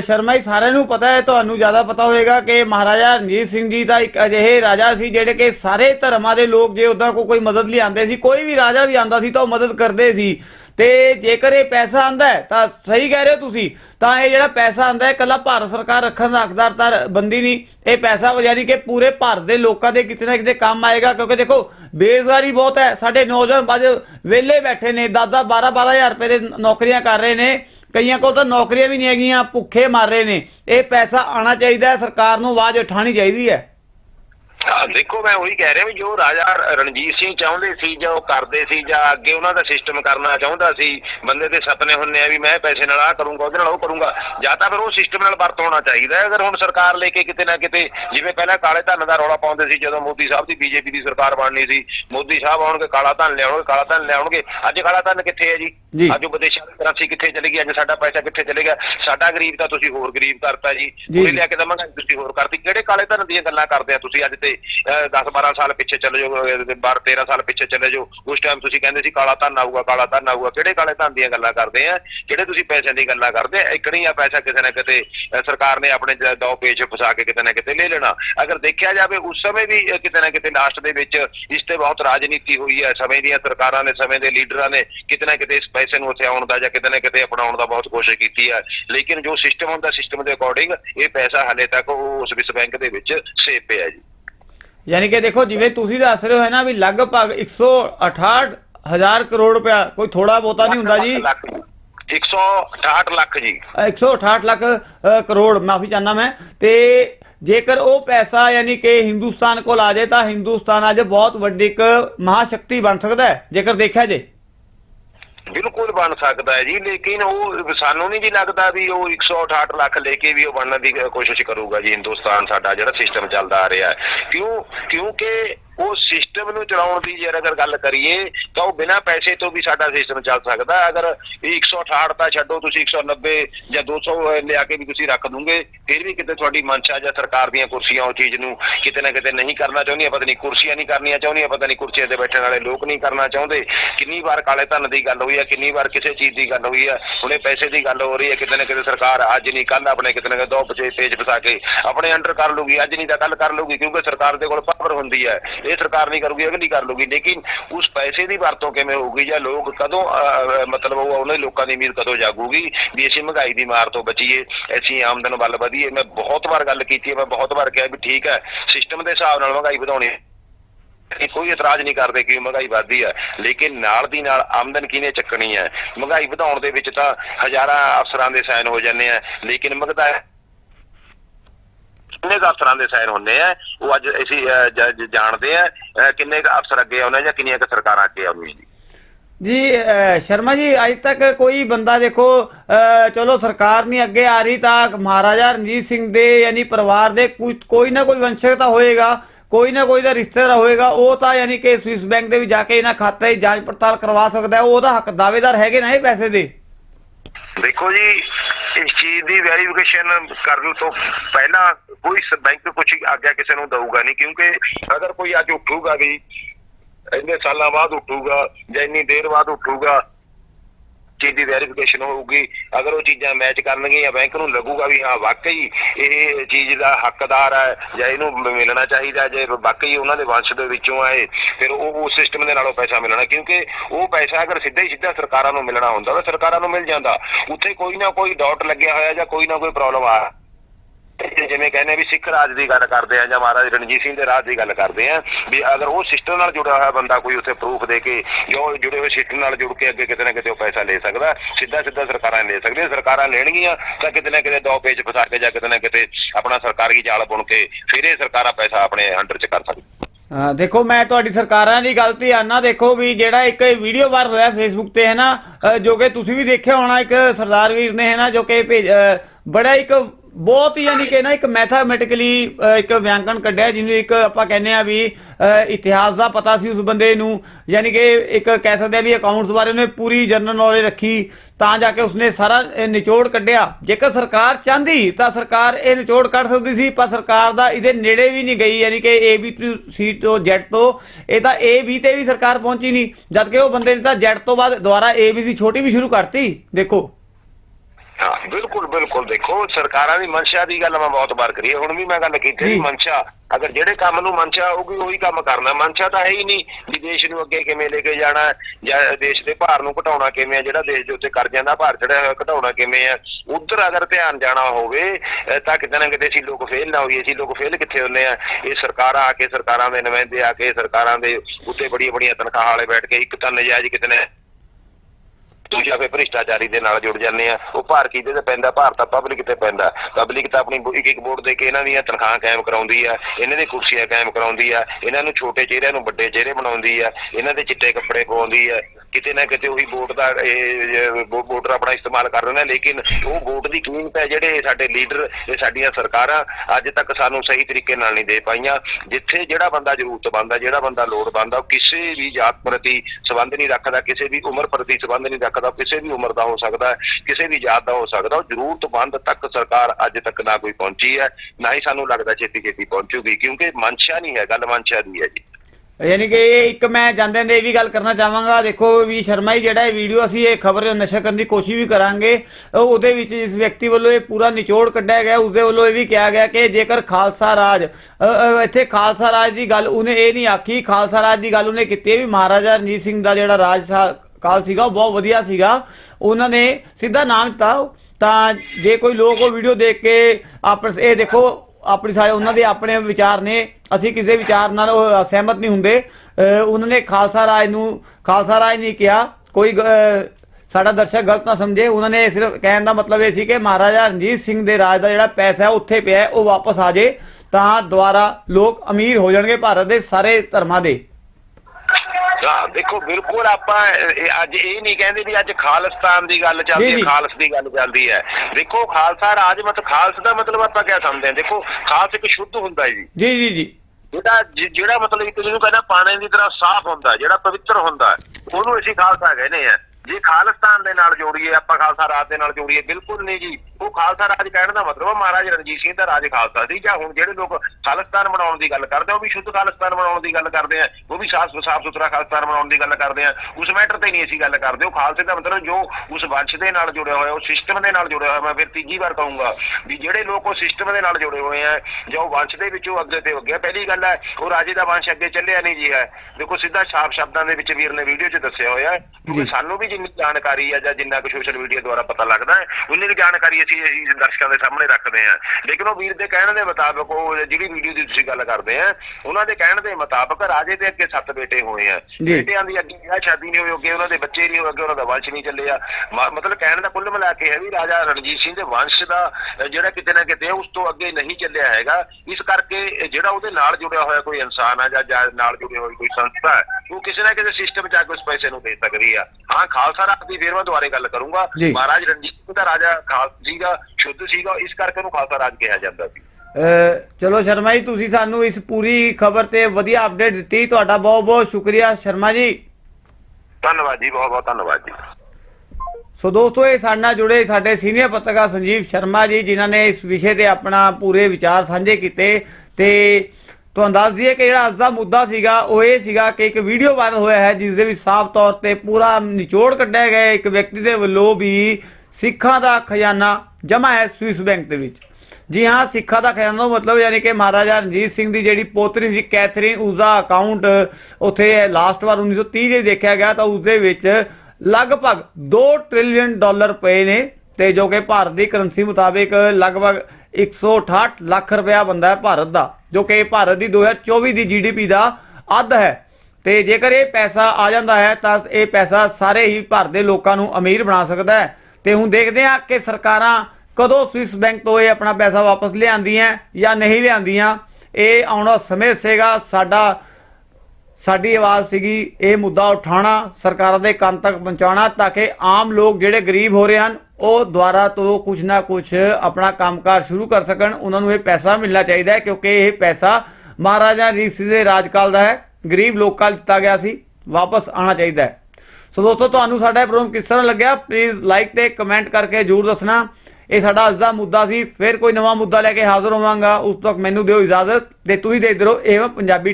[SPEAKER 1] ਸ਼ਰਮਾ ਜੀ, ਸਾਰਿਆਂ ਨੂੰ ਪਤਾ ਹੈ, ਤੁਹਾਨੂੰ ਜ਼ਿਆਦਾ ਪਤਾ ਹੋਵੇਗਾ ਕਿ ਮਹਾਰਾਜਾ ਰਣਜੀਤ ਸਿੰਘ ਜੀ ਦਾ ਇੱਕ ਅਜਿਹੇ ਰਾਜਾ ਸੀ ਜਿਹੜੇ ਕਿ ਸਾਰੇ ਧਰਮਾਂ ਦੇ ਲੋਕ ਜੇ ਉਦਾਂ ਕੋ ਕੋਈ ਮਦਦ ਲਈ ਆਉਂਦੇ ਸੀ, ਕੋਈ ਵੀ ਰਾਜਾ ਵੀ ਆਂਦਾ ਸੀ ਤਾਂ ਉਹ ਮਦਦ ਕਰਦੇ ਸੀ। ਤੇ ਜੇਕਰ ਇਹ ਪੈਸਾ ਆਂਦਾ ਤਾਂ ਸਹੀ ਕਹਿ ਰਹੇ ਹੋ ਤੁਸੀਂ, ਤਾਂ ਇਹ ਜਿਹੜਾ ਪੈਸਾ ਆਂਦਾ ਹੈ, ਇਕੱਲਾ ਭਾਰਤ ਸਰਕਾਰ ਰੱਖਣ ਦਾ ਹੱਕਦਾਰ ਤਾਂ ਬੰਦੀ ਨਹੀਂ। ਇਹ ਪੈਸਾ ਯਾਨੀ ਕਿ ਪੂਰੇ ਭਾਰਤ ਦੇ ਲੋਕਾਂ ਦੇ ਕਿਤੇ ਨਾ ਕਿਤੇ ਕੰਮ ਆਏਗਾ, ਕਿਉਂਕਿ ਦੇਖੋ, ਬੇਰੁਜ਼ਗਾਰੀ ਬਹੁਤ ਹੈ। ਸਾਡੇ ਨੌਜਵਾਨ ਬਾਜ ਵਿਹਲੇ ਬੈਠੇ ਨੇ 10 12 12000 ਰੁਪਏ ਦੇ ਨੌਕਰੀਆਂ ਕਰ ਰਹੇ ਨੇ। ਕਈਆਂ ਕੋਲ ਤਾਂ ਨੌਕਰੀਆਂ ਵੀ ਨਹੀਂ ਹੈਗੀਆਂ, ਭੁੱਖੇ ਮਰ ਰਹੇ ਨੇ। ਇਹ ਪੈਸਾ ਆਣਾ ਚਾਹੀਦਾ ਹੈ, ਸਰਕਾਰ ਨੂੰ ਆਵਾਜ਼ ਉਠਾਣੀ ਚਾਹੀਦੀ ਹੈ।
[SPEAKER 2] ਹਾਂ ਦੇਖੋ ਮੈਂ ਉਹੀ ਕਹਿ ਰਿਹਾ ਵੀ ਜੋ ਰਾਜਾ ਰਣਜੀਤ ਸਿੰਘ ਚਾਹੁੰਦੇ ਸੀ ਜਾਂ ਉਹ ਕਰਦੇ ਸੀ ਜਾਂ ਅੱਗੇ ਉਹਨਾਂ ਦਾ ਸਿਸਟਮ ਕਰਨਾ ਚਾਹੁੰਦਾ ਸੀ ਬੰਦੇ ਦੇ ਸੁਪਨੇ ਹੁੰਦੇ ਆ ਵੀ ਮੈਂ ਪੈਸੇ ਨਾਲ ਆ ਕਰੂੰਗਾ ਉਹਦੇ ਨਾਲ ਉਹ ਕਰੂੰਗਾ ਜਾਂ ਤਾਂ ਫਿਰ ਉਹ ਸਿਸਟਮ ਨਾਲ ਵਰਤ ਹੋਣਾ ਚਾਹੀਦਾ ਹੈ। ਅਗਰ ਹੁਣ ਸਰਕਾਰ ਲੈ ਕੇ ਕਿਤੇ ਨਾ ਕਿਤੇ ਜਿਵੇਂ ਪਹਿਲਾਂ ਕਾਲੇ ਧਨ ਦਾ ਰੌਲਾ ਪਾਉਂਦੇ ਸੀ ਜਦੋਂ ਮੋਦੀ ਸਾਹਿਬ ਦੀ ਬੀਜੇਪੀ ਦੀ ਸਰਕਾਰ ਬਣਨੀ ਸੀ ਮੋਦੀ ਸਾਹਿਬ ਆਉਣਗੇ ਕਾਲਾ ਧਨ ਲਿਆਉਣਗੇ ਕਾਲਾ ਧਨ ਲਿਆਉਣਗੇ ਅੱਜ ਕਾਲਾ ਧਨ ਕਿੱਥੇ ਹੈ
[SPEAKER 1] ਜੀ।
[SPEAKER 2] ਅੱਜ ਉਹ ਵਿਦੇਸ਼ਾਂ ਦੀ ਕਰੰਸੀ ਕਿੱਥੇ ਚਲੀ ਗਈ ਅੱਜ ਸਾਡਾ ਪੈਸਾ ਕਿੱਥੇ ਚਲੇ ਗਿਆ ਸਾਡਾ ਗਰੀਬ ਤਾਂ ਤੁਸੀਂ ਹੋਰ ਗਰੀਬ ਕਰਤਾ ਜੀ। ਉਹਨੇ ਲਿਆ ਕੇ ਮਹਿੰਗਾਈ ਤੁਸੀਂ ਹੋਰ ਕਰਤੀ ਕਿਹੜੇ ਕਾਲੇ ਧਨ ਦੀਆਂ ਗੱਲਾਂ ਕਰਦੇ ਆ ਤੁਸੀਂ ਅੱਜ ਤੇ 10 12 ਸਾਲ ਪਿੱਛੇ ਚਲੇ ਜਾਓ 12 13 ਸਾਲ ਪਿੱਛੇ ਚਲੇ ਜਾਓ ਉਸ ਟਾਈਮ ਤੁਸੀਂ ਕਹਿੰਦੇ ਸੀ ਕਾਲਾ ਧਨ ਆਊਗਾ, ਕਾਲਾ ਧਨ ਆਊਗਾ। ਕਿਹੜੇ ਕਾਲੇ ਧਨ ਦੀਆਂ ਗੱਲਾਂ ਕਰਦੇ ਆ? ਕਿਹੜੇ ਤੁਸੀਂ ਪੈਸਿਆਂ ਦੀ ਗੱਲਾਂ ਕਰਦੇ ਆ? ਇੱਕ ਆ ਪੈਸਾ ਕਿਸੇ ਨਾ ਕਿਤੇ ਸਰਕਾਰ ਨੇ ਆਪਣੇ ਦੋ ਪੇਜ ਫਸਾ ਕੇ ਕਿਤੇ ਨਾ ਕਿਤੇ ਲੈ ਲੈਣਾ। ਅਗਰ ਦੇਖਿਆ ਜਾਵੇ, ਉਸ ਸਮੇਂ ਵੀ ਕਿਤੇ ਨਾ ਕਿਤੇ ਲਾਸਟ ਦੇ ਵਿੱਚ ਇਸ ਤੇ ਬਹੁਤ ਰਾਜਨੀਤੀ ਹੋਈ ਹੈ। ਸਮੇਂ ਦੀਆਂ ਸਰਕਾਰਾਂ ਨੇ, ਸਮੇਂ ਦੇ ਲੀਡਰਾਂ ਨੇ ਕਿਤੇ ਨਾ ਕਿਤੇ ਇਸ ਪੈਸੇ ਨੂੰ ਉੱਥੇ ਆਉਣ ਦਾ ਜਾਂ ਕਿਤੇ ਨਾ ਕਿਤੇ ਅਪਣਾਉਣ ਦਾ ਬਹੁਤ ਕੋਸ਼ਿਸ਼ ਕੀਤੀ ਹੈ। ਲੇਕਿਨ ਜੋ ਸਿਸਟਮ ਹੁੰਦਾ ਸਿਸਟਮ ਦੇ ਅਕੋਰਡਿੰਗ ਇਹ ਪੈਸਾ ਹਲੇ ਤੱਕ ਉਹ ਉਸ ਵਿਸ ਬੈਂਕ ਦੇ ਵਿੱਚ ਸੇਫ ਪਿਆ ਜੀ।
[SPEAKER 1] ਯਾਨੀ ਕਿ ਦੇਖੋ ਜਿਵੇਂ ਤੁਸੀਂ ਦੱਸ ਰਹੇ ਹੋ ਹੈ ਨਾ ਵੀ ਲਗਭਗ 168 ਹਜ਼ਾਰ ਕਰੋੜ ਰੁਪਇਆ ਕੋਈ ਥੋੜਾ ਬਹੁਤਾ ਨਹੀਂ ਹੁੰਦਾ ਜੀ।
[SPEAKER 2] ਲੱਖ, 168 ਲੱਖ ਜੀ।
[SPEAKER 1] 168 ਲੱਖ ਕਰੋੜ ਮਾਫੀ ਚਾਹਨਾ ਮੈਂ। ਤੇ ਜੇਕਰ ਉਹ ਪੈਸਾ ਯਾਨੀ ਕਿ ਹਿੰਦੁਸਤਾਨ ਕੋਲ ਆ ਜਾਏ ਤਾਂ ਹਿੰਦੁਸਤਾਨ ਅੱਜ ਬਹੁਤ ਵੱਡੀ ਇੱਕ ਮਹਾਸ਼ਕਤੀ ਬਣ ਸਕਦਾ ਹੈ ਜੇਕਰ ਦੇਖਿਆ ਜੇ
[SPEAKER 2] ਬਿਲਕੁਲ ਬਣ ਸਕਦਾ ਹੈ ਜੀ, ਲੇਕਿਨ ਉਹ ਸਾਨੂੰ ਨਹੀਂ ਜੀ ਲੱਗਦਾ ਵੀ ਉਹ 168 ਲੱਖ ਲੈ ਕੇ ਵੀ ਉਹ ਬਣਨ ਦੀ ਕੋਸ਼ਿਸ਼ ਕਰੂਗਾ ਜੀ, ਹਿੰਦੁਸਤਾਨ ਸਾਡਾ ਜਿਹੜਾ ਸਿਸਟਮ ਚੱਲਦਾ ਆ ਰਿਹਾ ਹੈ। ਕਿਉਂ, ਕਿਉਂਕਿ ਉਹ ਸਿਸਟਮ ਨੂੰ ਚਲਾਉਣ ਦੀ ਜੇ ਅਗਰ ਗੱਲ ਕਰੀਏ, ਤਾਂ ਉਹ ਬਿਨਾਂ ਪੈਸੇ ਤੋਂ ਵੀ ਸਾਡਾ ਸਿਸਟਮ ਚੱਲ ਸਕਦਾ। ਹੈ। ਅਗਰ ਇਹ 168 ਤਾਂ ਛੱਡੋ, ਤੁਸੀਂ 190 ਜਾਂ 200 ਲਿਆ ਕੇ ਵੀ ਤੁਸੀਂ ਰੱਖ ਦੋਗੇ, ਫਿਰ ਵੀ ਕਿਤੇ ਤੁਹਾਡੀ ਮਨਸ਼ਾ ਜਾਂ ਸਰਕਾਰ ਦੀਆਂ ਕੁਰਸੀਆਂ ਉਹ ਚੀਜ਼ ਨੂੰ ਕਿਤੇ ਨਾ ਕਿਤੇ ਨਹੀਂ ਕਰਨਾ ਚਾਹੁੰਦੀਆਂ। ਪਤਾ ਨਹੀਂ ਕੁਰਸੀਆਂ ਨਹੀਂ ਕਰਨੀਆਂ ਚਾਹੁੰਦੀਆਂ, ਪਤਾ ਨਹੀਂ ਕੁਰਸੀਆਂ ਤੇ ਬੈਠਣ ਵਾਲੇ ਲੋਕ ਨਹੀਂ ਕਰਨਾ ਚਾਹੁੰਦੇ। ਕਿੰਨੀ ਵਾਰ ਕਾਲੇ ਧਨ ਦੀ ਗੱਲ ਹੋਈ ਹੈ ਕਿੰਨੀ ਵਾਰ ਕਿਸੇ ਚੀਜ਼ ਦੀ ਗੱਲ ਹੋਈ ਹੈ ਹੁਣੇ ਪੈਸੇ ਦੀ ਗੱਲ ਹੋ ਰਹੀ ਹੈ ਕਿਤੇ ਨਾ ਕਿਤੇ ਸਰਕਾਰ ਅੱਜ ਨਹੀਂ ਕੱਲ ਆਪਣੇ ਕਿਤੇ ਨਾ ਕਿਤੇ ਦੋ ਪਚੇ ਪੇਜ ਫਸਾ ਕੇ ਆਪਣੇ ਅੰਡਰ ਕਰ ਲੂਗੀ ਅੱਜ ਨਹੀਂ ਤਾਂ ਕੱਲ ਕਰ ਲੂਗੀ ਕਿਉਂਕਿ ਸਰਕਾਰ ਦੇ ਕੋਲ ਪਾਵਰ ਹੁੰਦੀ ਹੈ ਇਹ ਸਰਕਾਰ ਨਹੀਂ ਕਰੂਗੀ, ਅਗਲੀ ਕਰ ਲੂਗੀ। ਲੇਕਿਨ ਉਸ ਪੈਸੇ ਦੀ ਵਰਤੋਂ ਕਿਵੇਂ ਹੋਊਗੀ ਜਾਂ ਲੋਕ ਕਦੋਂ ਮਤਲਬ ਉਹ ਉਹਨਾਂ ਲੋਕਾਂ ਦੀ ਉਮੀਦ ਕਦੋਂ ਜਾਗੂਗੀ? ਵੀ ਅਸੀਂ ਮਹਿੰਗਾਈ ਦੀ ਮਾਰ ਤੋਂ ਬਚੀਏ, ਅਸੀਂ ਆਮਦਨ ਵੱਲ ਵਧੀਏ। ਮੈਂ ਬਹੁਤ ਵਾਰ ਗੱਲ ਕੀਤੀ ਹੈ, ਮੈਂ ਬਹੁਤ ਵਾਰ ਕਿਹਾ ਵੀ ਠੀਕ ਹੈ ਸਿਸਟਮ ਦੇ ਹਿਸਾਬ ਨਾਲ ਮਹਿੰਗਾਈ ਵਧਾਉਣੀ ਇਹ ਕੋਈ ਇਤਰਾਜ਼ ਨਹੀਂ ਕਰਦੇ ਕਿ ਮਹਿੰਗਾਈ ਵੱਧਦੀ ਹੈ। ਲੇਕਿਨ ਨਾਲ ਦੀ ਨਾਲ ਆਮਦਨ ਕਿਹਨੇ ਚੱਕਣੀ ਹੈ? ਮਹਿੰਗਾਈ ਵਧਾਉਣ ਦੇ ਵਿੱਚ ਤਾਂ ਹਜ਼ਾਰਾਂ ਅਫਸਰਾਂ ਦੇ ਸਾਈਨ ਹੋ ਜਾਂਦੇ ਆ। ਲੇਕਿਨ ਮਹਿੰਗਾਈ ਕਿੰਨੇ ਕੁ ਅਫਸਰਾਂ ਦੇ ਸਾਈਨ ਹੁੰਦੇ ਆ? ਉਹ ਅੱਜ ਅਸੀਂ ਜਾਣਦੇ ਆ ਕਿੰਨੇ ਕੁ ਅਫਸਰ ਅੱਗੇ ਆਉਂਦੇ ਆ ਜਾਂ ਕਿੰਨੀਆਂ ਕੁ ਸਰਕਾਰਾਂ ਅੱਗੇ ਆਉਂਦੀਆਂ ਜੀ
[SPEAKER 1] ਜੀ ਸ਼ਰਮਾ ਜੀ ਅੱਜ ਤੱਕ ਕੋਈ ਬੰਦਾ ਦੇਖੋ ਚਲੋ ਸਰਕਾਰ ਨਹੀਂ ਅੱਗੇ ਆ ਰਹੀ ਤਾਂ ਮਹਾਰਾਜਾ ਰਣਜੀਤ ਸਿੰਘ ਦੇ ਯਾਨੀ ਪਰਿਵਾਰ ਦੇ ਕੋਈ ਨਾ ਕੋਈ ਵੰਸ਼ਕ ਤਾਂ ਹੋਏਗਾ ਕੋਈ ਨਾ ਕੋਈ ਦਾ ਰਿਸ਼ਤੇਦਾਰ ਹੋਏਗਾ ਉਹ ਤਾਂ ਯਾਨੀ ਕਿ ਸਵਿਸ ਬੈਂਕ ਦੇ ਵਿੱਚ ਜਾ ਕੇ ਇਹਨਾਂ ਖਾਤੇ ਦੀ ਜਾਂਚ ਪੜਤਾਲ ਕਰਵਾ ਸਕਦਾ ਹੈ ਉਹ ਉਹਦਾ ਹੱਕ ਦਾਅਵੇਦਾਰ ਹੈਗੇ ਨਾ ਇਹ ਪੈਸੇ ਦੇ।
[SPEAKER 2] ਦੇਖੋ ਜੀ ਇਸ ਚੀਜ਼ ਦੀ ਵੈਰੀਫਿਕੇਸ਼ਨ ਕਰਨ ਤੋਂ ਪਹਿਲਾਂ ਕੋਈ ਬੈਂਕ ਕੁਝ ਆਗਿਆ ਕਿਸੇ ਨੂੰ ਦਊਗਾ ਨਹੀਂ, ਕਿਉਂਕਿ ਅਗਰ ਕੋਈ ਅੱਜ ਉੱਠੂਗਾ ਵੀ ਇੰਨੇ ਸਾਲਾਂ ਬਾਅਦ ਉੱਠੂਗਾ ਜਾਂ ਇੰਨੀ ਦੇਰ ਬਾਅਦ ਉੱਠੂਗਾ ਚੀਜ਼ ਦੀ ਵੈਰੀਫਿਕੇਸ਼ਨ ਹੋਊਗੀ। ਅਗਰ ਉਹ ਚੀਜ਼ਾਂ ਮੈਚ ਕਰਨਗੀਆਂ ਬੈਂਕ ਨੂੰ ਲੱਗੂਗਾ ਵੀ ਹਾਂ, ਵਾਕਈ ਇਹ ਚੀਜ਼ ਦਾ ਹੱਕਦਾਰ ਹੈ ਜਾਂ ਇਹਨੂੰ ਮਿਲਣਾ ਚਾਹੀਦਾ ਜੇ ਵਾਕਈ ਉਹਨਾਂ ਦੇ ਵੰਸ਼ ਦੇ ਵਿੱਚੋਂ ਆਏ, ਫਿਰ ਉਹ ਉਸ ਸਿਸਟਮ ਦੇ ਨਾਲੋਂ ਪੈਸਾ ਮਿਲਣਾ, ਕਿਉਂਕਿ ਉਹ ਪੈਸਾ ਅਗਰ ਸਿੱਧਾ ਹੀ ਸਿੱਧਾ ਸਰਕਾਰਾਂ ਨੂੰ ਮਿਲਣਾ ਹੁੰਦਾ, ਤਾਂ ਸਰਕਾਰਾਂ ਨੂੰ ਮਿਲ ਜਾਂਦਾ। ਉੱਥੇ ਕੋਈ ਨਾ ਕੋਈ ਡਾਟ ਲੱਗਿਆ ਹੋਇਆ ਜਾਂ ਕੋਈ ਨਾ ਕੋਈ ਪ੍ਰੋਬਲਮ ਆ ਜਿਵੇਂ ਕਹਿੰਦੇ ਵੀ ਸਿੱਖ ਰਾਜ ਦੀ ਗੱਲ ਕਰਦੇ ਆ ਜਾਂ ਮਹਾਰਾਜ ਰਣਜੀਤ ਸਿੰਘ ਦੇ ਰਾਜ ਦੀ ਗੱਲ ਕਰਦੇ ਆ, ਵੀ ਅਗਰ ਉਹ ਸਿਸਟਮ ਨਾਲ ਜੁੜਿਆ ਹੋਇਆ ਬੰਦਾ ਕੋਈ ਉੱਥੇ ਪ੍ਰੂਫ ਦੇ ਕੇ ਜੋ ਜੁੜੇ ਹੋਏ ਸਿਸਟਮ ਨਾਲ ਜੁੜ ਕੇ ਅੱਗੇ ਕਿਤੇ ਨਾ ਕਿਤੇ ਉਹ ਪੈਸਾ ਲੈ ਸਕਦਾ ਸਿੱਧਾ ਸਿੱਧਾ ਸਰਕਾਰਾਂ ਲੈ ਸਕਦੀਆਂ ਸਰਕਾਰਾਂ ਲੈਣਗੀਆਂ ਤਾਂ ਕਿਤੇ ਨਾ ਕਿਤੇ ਦੋ ਪੇਜ ਫਸਾ ਕੇ ਜਾਂ ਕਿਤੇ ਨਾ ਕਿਤੇ ਆਪਣਾ ਸਰਕਾਰੀ ਜਾਲ ਬੁਣ ਕੇ ਫਿਰ ਇਹ ਸਰਕਾਰਾਂ ਪੈਸਾ ਆਪਣੇ ਅੰਡਰ ਚ ਕਰ ਸਕਦੀਆਂ।
[SPEAKER 1] ਦੇਖੋ, ਮੈਂ ਤੁਹਾਡੀ ਸਰਕਾਰਾਂ ਦੀ ਗੱਲ ਤੇ ਆਨਾ, ਦੇਖੋ ਵੀ ਜਿਹੜਾ ਇੱਕ ਵੀਡੀਓ ਵਾਇਰਲ ਹੋਇਆ ਫੇਸਬੁੱਕ ਤੇ ਹੈ ਨਾ ਜੋ ਕਿ ਤੁਸੀਂ ਵੀ ਦੇਖਿਆ ਹੋਣਾ, ਇੱਕ ਸਰਦਾਰ ਵੀਰ ਨੇ ਹੈ ਨਾ ਜੋ ਕਿ ਬੜਾ ਇੱਕ ਬਹੁਤ ਹੀ ਯਾਨੀ ਕਿ ਨਾ ਇੱਕ ਮੈਥਮੈਟਿਕਲੀ ਇੱਕ ਵਿਆਕਰਣ ਕੱਢਿਆ, ਜਿਹਨੂੰ ਇੱਕ ਆਪਾਂ ਕਹਿੰਦੇ ਆ ਵੀ ਇਤਿਹਾਸ ਦਾ ਪਤਾ ਸੀ ਉਸ ਬੰਦੇ ਨੂੰ। ਯਾਨੀ ਕਿ ਇੱਕ ਕਹਿ ਸਕਦੇ ਆ ਵੀ ਅਕਾਊਂਟਸ ਬਾਰੇ ਉਹਨੇ ਪੂਰੀ ਜਨਰਲ ਨੌਲੇਜ ਰੱਖੀ, ਤਾਂ ਜਾ ਕੇ ਉਸਨੇ ਸਾਰਾ ਨਿਚੋੜ ਕੱਢਿਆ। ਜੇਕਰ ਸਰਕਾਰ ਚਾਹੁੰਦੀ, ਤਾਂ ਸਰਕਾਰ ਇਹ ਨਿਚੋੜ ਕੱਢ ਸਕਦੀ ਸੀ, ਪਰ ਸਰਕਾਰ ਦਾ ਇਹਦੇ ਨੇੜੇ ਵੀ ਨਹੀਂ ਗਈ, ਯਾਨੀ ਕਿ ਏ ਬੀ ਸੀ ਤੋਂ ਜੈਟ ਤੋਂ। ਇਹ ਤਾਂ ਏ ਬੀ ਤੇ ਵੀ ਸਰਕਾਰ ਪਹੁੰਚੀ ਨਹੀਂ ਜਦ ਕਿ ਉਹ ਬੰਦੇ ਨੇ ਤਾਂ ਜੈਟ ਤੋਂ ਬਾਅਦ ਦੁਬਾਰਾ ਏ ਬੀ ਸੀ ਛੋਟੀ ਵੀ ਸ਼ੁਰੂ ਕਰਤੀ। ਦੇਖੋ।
[SPEAKER 2] ਹਾਂ ਬਿਲਕੁਲ ਬਿਲਕੁਲ। ਦੇਖੋ ਸਰਕਾਰਾਂ ਦੀ ਮਨਸ਼ਾ ਦੀ ਗੱਲ ਮੈਂ ਬਹੁਤ ਵਾਰ ਕਰੀ ਹੈ। ਹੁਣ ਵੀ ਮੈਂ ਗੱਲ ਕੀਤੀ। ਸੀ ਮਨਸ਼ਾ ਅਗਰ ਜਿਹੜੇ ਕੰਮ ਨੂੰ ਮਨਸ਼ਾ ਹੋਊਗੀ ਉਹੀ ਕੰਮ ਕਰਨਾ। ਮਨਸ਼ਾ ਤਾਂ ਹੈ ਹੀ ਨਹੀਂ ਵੀ ਦੇਸ਼ ਨੂੰ ਅੱਗੇ ਕਿਵੇਂ ਲੈ ਕੇ ਜਾਣਾ ਜਾਂ ਦੇਸ਼ ਦੇ ਭਾਰ ਨੂੰ ਘਟਾਉਣਾ ਕਿਵੇਂ ਹੈ ਜਿਹੜਾ ਦੇਸ਼ ਦੇ ਉੱਤੇ ਕਰਜ਼ਿਆਂ ਦਾ ਭਾਰ ਚੜਿਆ ਹੋਇਆ ਘਟਾਉਣਾ ਕਿਵੇਂ ਹੈ। ਉਧਰ ਅਗਰ ਧਿਆਨ ਜਾਣਾ ਹੋਵੇ ਤਾਂ ਕਿਤੇ ਨਾ ਕਿਤੇ ਅਸੀਂ ਲੋਕ ਫੇਲ ਨਾ ਹੋਈਏ। ਅਸੀਂ ਲੋਕ ਫੇਲ ਕਿੱਥੇ ਹੁੰਨੇ ਆ ਇਹ ਸਰਕਾਰਾਂ ਆ ਕੇ ਸਰਕਾਰਾਂ ਦੇ ਨੁਮਾਇੰਦੇ ਆ ਕੇ ਸਰਕਾਰਾਂ ਦੇ ਉੱਤੇ ਬੜੀਆਂ ਬੜੀਆਂ ਤਨਖਾਹਾਂ ਵਾਲੇ ਬੈਠ ਕੇ ਇੱਕ ਤਾਂ ਨਜਾਇਜ਼ ਕਿਤੇ ਨੇ ਦੂਜਾ ਫਿਰ ਭ੍ਰਿਸ਼ਟਾਚਾਰੀ ਦੇ ਨਾਲ ਜੁੜ ਜਾਂਦੇ ਆ। ਉਹ ਭਾਰ ਕਿਹਦੇ ਤੇ ਪੈਂਦਾ? ਭਾਰ ਤਾਂ ਪਬਲਿਕ ਤੇ ਪੈਂਦਾ। ਪਬਲਿਕ ਤਾਂ ਆਪਣੀ ਇੱਕ ਇੱਕ ਵੋਟ ਦੇ ਕੇ ਇਹਨਾਂ ਦੀਆਂ ਤਨਖਾਹਾਂ ਕਾਇਮ ਕਰਾਉਂਦੀ ਆ। ਇਹਨਾਂ ਦੀ ਕੁਰਸੀਆਂ ਕਾਇਮ ਕਰਾਉਂਦੀ ਆ। ਇਹਨਾਂ ਨੂੰ ਛੋਟੇ ਚਿਹਰਿਆਂ ਨੂੰ ਵੱਡੇ ਚਿਹਰੇ ਬਣਾਉਂਦੀ ਆ। ਇਹਨਾਂ ਦੇ ਚਿੱਟੇ ਕੱਪੜੇ ਪਾਉਂਦੀ ਆ। ਕਿਤੇ ਨਾ ਕਿਤੇ ਉਹੀ ਵੋਟ ਦਾ ਵੋਟਰ ਆਪਣਾ ਇਸਤੇਮਾਲ ਕਰ ਰਹੇ ਨੇ ਲੇਕਿਨ ਉਹ ਵੋਟ ਦੀ ਕੀਮਤ ਹੈ ਜਿਹੜੇ ਸਾਡੇ ਲੀਡਰ ਇਹ ਸਾਡੀਆਂ ਸਰਕਾਰਾਂ ਅੱਜ ਤੱਕ ਸਾਨੂੰ ਸਹੀ ਤਰੀਕੇ ਨਾਲ ਨਹੀਂ ਦੇ ਪਾਈਆਂ। ਜਿੱਥੇ ਜਿਹੜਾ ਬੰਦਾ ਜ਼ਰੂਰਤ ਆ, ਜਿਹੜਾ ਬੰਦਾ ਲੋੜ ਆ, ਉਹ ਕਿਸੇ ਵੀ ਜਾਤ ਪ੍ਰਤੀ ਸੰਬੰਧ ਨਹੀਂ ਰੱਖਦਾ, ਕਿਸੇ ਵੀ ਉਮਰ ਪ੍ਰਤੀ ਸੰਬੰਧ ਨਹੀਂ ਰੱਖਦਾ। ਉਹ ਕਿਸੇ ਵੀ ਉਮਰ ਦਾ ਹੋ ਸਕਦਾ ਕਿਸੇ ਵੀ ਜਾਤ ਦਾ ਹੋ ਸਕਦਾ, ਉਹ ਜ਼ਰੂਰਤਮੰਦ ਤੱਕ ਸਰਕਾਰ ਅੱਜ ਤੱਕ ਨਾ ਕੋਈ ਪਹੁੰਚੀ ਹੈ, ਨਾ ਹੀ ਸਾਨੂੰ ਲੱਗਦਾ ਛੇਤੀ ਛੇਤੀ ਪਹੁੰਚੂਗੀ, ਕਿਉਂਕਿ ਮਨਸ਼ਾ ਨਹੀਂ ਹੈ, ਗੱਲ ਮਨਸ਼ਾ ਦੀ ਹੈ ਜੀ।
[SPEAKER 1] ਯਾਨੀ ਕਿ ਇੱਕ ਮੈਂ ਜਾਂਦੇ ਨੇ ਇਹ ਵੀ ਗੱਲ ਕਰਨਾ ਚਾਹਾਂਗਾ, ਦੇਖੋ ਵੀ ਸ਼ਰਮਾ ਜੀ, ਜਿਹੜਾ ਇਹ ਵੀਡੀਓ ਅਸੀਂ ਇਹ ਖਬਰ ਨਸ਼ਾ ਕਰਨ ਦੀ ਕੋਸ਼ਿਸ਼ ਵੀ ਕਰਾਂਗੇ ਉਹਦੇ ਵਿੱਚ ਇਸ ਵਿਅਕਤੀ ਵੱਲੋਂ ਇਹ ਪੂਰਾ ਨਿਚੋੜ ਕੱਢਿਆ ਗਿਆ, ਉਸਦੇ ਵੱਲੋਂ ਇਹ ਵੀ ਕਿਹਾ ਗਿਆ ਕਿ ਜੇਕਰ ਖਾਲਸਾ ਰਾਜ ਇੱਥੇ ਖਾਲਸਾ ਰਾਜ ਦੀ ਗੱਲ ਉਹਨੇ ਇਹ ਨਹੀਂ ਆਖੀ, ਖਾਲਸਾ ਰਾਜ ਦੀ ਗੱਲ ਉਹਨੇ ਕੀਤੀ ਵੀ ਮਹਾਰਾਜਾ ਰਣਜੀਤ ਸਿੰਘ ਦਾ ਜਿਹੜਾ ਰਾਜ ਕਾਲ ਸੀਗਾ, ਉਹ ਬਹੁਤ ਵਧੀਆ ਸੀਗਾ। ਉਹਨਾਂ ਨੇ ਸਿੱਧਾ ਨਾਮ ਦਿੱਤਾ। ਤਾਂ ਜੇ ਕੋਈ ਲੋਕ ਉਹ ਵੀਡੀਓ ਦੇਖ ਕੇ ਆਪਸ ਇਹ ਦੇਖੋ, ਆਪਣੀ ਸਾਰੇ ਉਹਨਾਂ ਦੇ ਆਪਣੇ ਵਿਚਾਰ ਨੇ। ਅਸੀਂ ਕਿਸੇ ਵਿਚਾਰ ਨਾਲ ਉਹ ਸਹਿਮਤ ਨਹੀਂ ਹੁੰਦੇ। ਉਹਨਾਂ ਨੇ ਖਾਲਸਾ ਰਾਜ ਨੂੰ, ਖਾਲਸਾ ਰਾਜ ਨਹੀਂ ਕਿਹਾ, ਕੋਈ ਗ- ਸਾਡਾ ਦਰਸ਼ਕ ਗਲਤ ਨਾ ਸਮਝੇ। ਉਹਨਾਂ ਨੇ ਸਿਰਫ ਕਹਿਣ ਦਾ ਮਤਲਬ ਇਹ ਸੀ ਕਿ ਮਹਾਰਾਜਾ ਰਣਜੀਤ ਸਿੰਘ ਦੇ ਰਾਜ ਦਾ ਜਿਹੜਾ ਪੈਸਾ ਉੱਥੇ ਪਿਆ ਉਹ ਵਾਪਸ ਆ ਜੇ ਤਾਂ ਦੁਬਾਰਾ ਲੋਕ ਅਮੀਰ ਹੋ ਜਾਣਗੇ ਭਾਰਤ ਦੇ ਸਾਰੇ ਧਰਮਾਂ ਦੇ।
[SPEAKER 2] ਹਾਂ ਦੇਖੋ ਬਿਲਕੁਲ ਆਪਾਂ ਅੱਜ ਇਹ ਨਹੀਂ ਕਹਿੰਦੇ ਵੀ ਅੱਜ ਖਾਲਿਸਤਾਨ ਦੀ ਗੱਲ ਚੱਲਦੀ ਹੈ। ਖਾਲਸ ਦੀ ਗੱਲ ਚੱਲਦੀ ਹੈ। ਦੇਖੋ ਖਾਲਸਾ ਰਾਜ ਮਤ ਖਾਲਸ ਦਾ ਮਤਲਬ ਆਪਾਂ ਕਿਆ ਸਮਝਦੇ ਹਾਂ? ਦੇਖੋ ਖਾਲਸ ਇੱਕ ਸ਼ੁੱਧ ਹੁੰਦਾ ਹੈ ਜੀ।
[SPEAKER 1] ਜੀ ਜੀ ਜੀ।
[SPEAKER 2] ਜਿਹੜਾ ਜਿਹੜਾ ਮਤਲਬ ਇੱਕ ਜਿਹਨੂੰ ਕਹਿੰਦਾ ਪਾਣੀ ਦੀ ਤਰ੍ਹਾਂ ਸਾਫ਼ ਹੁੰਦਾ ਜਿਹੜਾ ਪਵਿੱਤਰ ਹੁੰਦਾ ਉਹਨੂੰ ਅਸੀਂ ਖਾਲਸਾ ਕਹਿੰਦੇ ਆ ਜੇ ਖਾਲਿਸਤਾਨ ਦੇ ਨਾਲ ਜੋੜੀਏ ਆਪਾਂ ਖਾਲਸਾ ਰਾਜ ਦੇ ਨਾਲ ਜੋੜੀਏ ਬਿਲਕੁਲ ਨਹੀਂ ਜੀ। ਉਹ ਖਾਲਸਾ ਰਾਜ ਕਹਿਣ ਦਾ ਮਤਲਬ ਆ ਮਹਾਰਾਜ ਰਣਜੀਤ ਸਿੰਘ ਦਾ ਰਾਜ ਖਾਲਸਾ ਸੀ ਜਾਂ ਹੁਣ ਜਿਹੜੇ ਲੋਕ ਖਾਲਿਸਤਾਨ ਬਣਾਉਣ ਦੀ ਗੱਲ ਕਰਦੇ ਆ ਉਹ ਵੀ ਸ਼ੁੱਧ ਖਾਲਿਸਤਾਨ ਬਣਾਉਣ ਦੀ ਗੱਲ ਕਰਦੇ ਆ ਉਹ ਵੀ ਸਾਫ਼ ਸਾਫ਼ ਸੁਥਰਾ ਖਾਲਿਸਤਾਨ ਬਣਾਉਣ ਦੀ ਗੱਲ ਕਰਦੇ ਆ ਉਸ ਮੈਟਰ ਤੇ ਨਹੀਂ ਅਸੀਂ ਗੱਲ ਕਰਦੇ ਉਹ ਖਾਲਸੇ ਦਾ ਮਤਲਬ ਜੋ ਉਸ ਵੰਸ਼ ਦੇ ਨਾਲ ਜੁੜਿਆ ਹੋਇਆ ਉਹ ਸਿਸਟਮ ਦੇ ਨਾਲ ਜੁੜਿਆ ਹੋਇਆ ਮੈਂ ਫਿਰ ਤੀਜੀ ਵਾਰ ਕਹੂੰਗਾ ਵੀ ਜਿਹੜੇ ਲੋਕ ਉਹ ਸਿਸਟਮ ਦੇ ਨਾਲ ਜੁੜੇ ਹੋਏ ਆ ਜਾਂ ਉਹ ਵੰਸ਼ ਦੇ ਵਿੱਚੋਂ ਅੱਗੇ ਤੇ ਅੱਗੇ ਪਹਿਲੀ ਗੱਲ ਹੈ ਉਹ ਰਾਜੇ ਦਾ ਵੰਸ਼ ਅੱਗੇ ਚੱਲਿਆ ਨਹੀਂ ਜੀ ਹੈ ਦੇਖੋ ਸਿੱਧਾ ਸਾਫ਼ ਸ਼ਬਦਾਂ ਦੇ ਵਿੱਚ ਵੀਰ ਨੇ ਵੀਡੀਓ 'ਚ ਦੱਸਿਆ ਹੋਇਆ ਹੈ
[SPEAKER 1] ਜੀ।
[SPEAKER 2] ਸਾਨੂੰ ਵੀ ਜਿੰਨੀ ਜਾਣਕਾਰੀ ਹੈ ਜਾਂ ਜਿੰਨਾ ਕੁ ਸੋਸ਼ਲ ਮੀਡੀਆ ਦੁਆਰਾ ਪਤਾ ਲੱਗਦਾ ਹੈ ਉਨੀ ਕੁ ਜਾਣਕਾਰੀ ਅਸੀਂ ਅਸੀਂ ਦਰਸ਼ਕਾਂ ਦੇ ਸਾਹਮਣੇ ਰੱਖਦੇ ਹਾਂ। ਲੇਕਿਨ ਉਹ ਵੀਰ ਦੇ ਕਹਿਣ ਦੇ ਮੁਤਾਬਕ ਉਹ ਜਿਹੜੀ ਵੀਡੀਓ ਦੀ ਤੁਸੀਂ ਗੱਲ ਕਰਦੇ ਆ ਉਹਨਾਂ ਦੇ ਕਹਿਣ ਦੇ ਮੁਤਾਬਕ ਰਾਜੇ ਦੇ ਅੱਗੇ ਸੱਤ ਬੇਟੇ ਹੋਏ ਆ। ਬੇਟਿਆਂ ਦੀ ਅੱਗੇ ਵਿਆਹ ਸ਼ਾਦੀ ਨਹੀਂ ਹੋਈ ਅੱਗੇ ਉਹਨਾਂ ਦੇ ਬੱਚੇ ਨਹੀਂ ਹੋਏ ਅੱਗੇ ਉਹਨਾਂ ਦਾ ਵੰਸ਼ ਨਹੀਂ ਚੱਲਿਆ। ਮਤਲਬ ਕਹਿਣ ਦਾ ਕੁੱਲ ਮਿਲਾ ਕੇ ਹੈ ਵੀ ਰਾਜਾ ਰਣਜੀਤ ਸਿੰਘ ਦੇ ਵੰਸ਼ ਦਾ ਜਿਹੜਾ ਕਿਤੇ ਨਾ ਕਿਤੇ ਉਸ ਤੋਂ ਅੱਗੇ ਨਹੀਂ ਚੱਲਿਆ ਹੈਗਾ। ਇਸ ਕਰਕੇ ਜਿਹੜਾ ਉਹਦੇ ਨਾਲ ਜੁੜਿਆ ਹੋਇਆ ਕੋਈ ਇਨਸਾਨ ਆ ਜਾਂ ਜਾਂ ਨਾਲ ਜੁੜੀ ਹੋਈ ਕੋਈ ਸੰਸਥਾ ਹੈ ਉਹ ਕਿਸੇ ਨਾ ਕਿਸੇ ਸਿਸਟਮ 'ਚ ਆ ਕੇ ਉਸ ਪੈਸੇ ਨੂੰ ਦੇ ਸਕਦੀ ਆ। ਹਾਂ ਖਾਲਸਾ ਰਾਜ ਦੀ ਫੇਰ ਮੈਂ ਦੁਆਰੇ ਗੱਲ ਕਰੂੰਗਾ।
[SPEAKER 1] ਜੀ।
[SPEAKER 2] ਮਹਾਰਾਜ ਰਣਜੀਤ ਸਿੰਘ ਦਾ ਰਾਜਾ ਖਾਲਸ ਸੀਗਾ ਸ਼ੁੱਧ ਸੀਗਾ ਇਸ ਕਰਕੇ ਉਹਨੂੰ ਖਾਲਸਾ ਰਾਜ ਕਿਹਾ ਜਾਂਦਾ ਸੀ।
[SPEAKER 1] ਚਲੋ ਸ਼ਰਮਾ ਜੀ ਤੁਸੀਂ ਸਾਨੂੰ ਇਸ ਪੂਰੀ ਖਬਰ ਤੇ ਵਧੀਆ ਅਪਡੇਟ ਦਿੱਤੀ। ਤੁਹਾਡਾ ਬਹੁਤ ਬਹੁਤ ਸ਼ੁਕਰੀਆ ਸ਼ਰਮਾ ਜੀ।
[SPEAKER 2] ਧੰਨਵਾਦ ਜੀ ਬਹੁਤ ਬਹੁਤ ਧੰਨਵਾਦ ਜੀ।
[SPEAKER 1] ਸੋ ਦੋਸਤੋ ਇਹ ਸਾਡੇ ਨਾਲ ਜੁੜੇ ਸਾਡੇ ਸੀਨੀਅਰ ਪੱਤਰਕਾਰ ਸੰਜੀਵ ਸ਼ਰਮਾ ਜੀ ਜਿਨ੍ਹਾਂ ਨੇ ਇਸ ਵਿਸ਼ੇ ਤੇ ਆਪਣਾ ਪੂਰੇ ਵਿਚਾਰ ਸਾਂਝੇ ਕੀਤੇ ਤੇ ਤੁਹਾਨੂੰ ਦੱਸ ਦਈਏ ਕਿ ਜਿਹੜਾ ਅੱਜ ਦਾ ਮੁੱਦਾ ਸੀਗਾ, ਉਹ ਇਹ ਸੀਗਾ ਕਿ ਇੱਕ ਵੀਡੀਓ ਵਾਇਰਲ ਹੋਇਆ ਹੈ ਜਿਸ ਦੇ ਵਿੱਚ ਸਾਫ਼ ਤੌਰ ਤੇ ਪੂਰਾ ਨਿਚੋੜ ਕੱਢਿਆ ਗਿਆ ਇੱਕ ਵਿਅਕਤੀ ਦੇ ਵੱਲੋਂ ਵੀ ਸਿੱਖਾਂ ਦਾ ਖਜ਼ਾਨਾ ਜਮ੍ਹਾਂ ਹੈ ਸਵਿਸ ਬੈਂਕ ਦੇ ਵਿੱਚ। ਜੀ ਹਾਂ, ਸਿੱਖਾਂ ਦਾ ਖਜ਼ਾਨਾ ਮਤਲਬ ਯਾਨੀ ਕਿ ਮਹਾਰਾਜਾ ਰਣਜੀਤ ਸਿੰਘ ਦੀ ਜਿਹੜੀ ਪੋਤਰੀ ਸੀ ਕੈਥਰੀਨ ਉਸਦਾ ਅਕਾਊਂਟ ਉੱਥੇ ਲਾਸਟ ਵਾਰ 1930 ਜੇ ਦੇਖਿਆ ਗਿਆ ਤਾਂ ਉਸ ਦੇ ਵਿੱਚ ਲਗਭਗ 2 ਟ੍ਰਿਲੀਅਨ ਡਾਲਰ ਪਏ ਨੇ ਤੇ ਜੋ ਕਿ ਭਾਰਤ ਦੀ ਕਰੰਸੀ ਮੁਤਾਬਿਕ ਲਗਭਗ 168 ਲੱਖ ਰੁਪਇਆ ਬੰਦਾ ਹੈ ਭਾਰਤ ਦਾ। ਜੋ ਕਿ ਭਾਰਤ ਦੀ 2024 ਦੀ ਜੀਡੀਪੀ ਦਾ ਅੱਧ ਹੈ। ਤੇ ਜੇਕਰ ਇਹ ਪੈਸਾ ਆ ਜਾਂਦਾ ਹੈ, ਤਾਂ ਇਹ ਪੈਸਾ ਸਾਰੇ ਹੀ ਭਾਰਤ ਦੇ ਲੋਕਾਂ ਨੂੰ ਅਮੀਰ ਬਣਾ ਸਕਦਾ ਹੈ। ਤੇ ਹੁਣ ਦੇਖਦੇ ਹਾਂ ਕਿ ਸਰਕਾਰਾਂ ਕਦੋਂ ਸਵਿਸ ਬੈਂਕ ਤੋਂ ਇਹ ਆਪਣਾ ਪੈਸਾ ਵਾਪਸ ਲਿਆਂਦੀਆਂ ਜਾਂ ਨਹੀਂ ਲਿਆਂਦੀਆਂ ਇਹ ਆਉਣਾ ਸਮੇਂ ਦੱਸੇਗਾ। ਸਾਡਾ, ਸਾਡੀ ਆਵਾਜ਼ ਸੀਗੀ ਇਹ ਮੁੱਦਾ ਉਠਾਉਣਾ, ਸਰਕਾਰਾਂ ਦੇ ਕੰਨ ਤੱਕ ਪਹੁੰਚਾਉਣਾ ਤਾਂ ਕਿ ਆਮ ਲੋਕ ਜਿਹੜੇ ਗਰੀਬ ਹੋ ਰਹੇ ਹਨ ਉਹ ਦੁਆਰਾ ਤੋਂ ਕੁਝ ਨਾ ਕੁਝ ਆਪਣਾ ਕੰਮਕਾਰ ਸ਼ੁਰੂ ਕਰ ਸਕਣ, ਉਹਨਾਂ ਨੂੰ ਇਹ ਪੈਸਾ ਮਿਲਣਾ ਚਾਹੀਦਾ ਹੈ, ਕਿਉਂਕਿ ਇਹ ਪੈਸਾ ਮਹਾਰਾਜਾ ਰਣਜੀਤ ਸਿੰਘ ਦੇ ਰਾਜਕਾਲ ਦਾ ਹੈ। ਗਰੀਬ ਲੋਕਾਂ ਨੂੰ ਦਿੱਤਾ ਗਿਆ ਸੀ, ਵਾਪਸ ਆਉਣਾ ਚਾਹੀਦਾ ਹੈ। ਸੋ ਦੋਸਤੋ, ਤੁਹਾਨੂੰ ਸਾਡਾ ਇਹ ਪ੍ਰੋਗਰਾਮ ਕਿਸ ਤਰ੍ਹਾਂ ਲੱਗਿਆ? ਪਲੀਜ਼ ਲਾਈਕ ਤੇ ਕਮੈਂਟ ਕਰਕੇ ਜਰੂਰ ਦੱਸਣਾ। ਇਹ ਸਾਡਾ ਅੱਜ ਦਾ ਮੁੱਦਾ ਸੀ, ਫਿਰ ਕੋਈ ਨਵਾਂ ਮੁੱਦਾ ਲੈ ਕੇ ਹਾਜ਼ਰ ਹੋਵਾਂਗਾ। ਉਸ ਤੱਕ ਮੈਨੂੰ ਦਿਓ ਇਜਾਜ਼ਤ ਤੇ ਤੁਸੀਂ ਦੇਖਦੇ ਰਹੋ, ਇਹ ਪੰਜਾਬੀ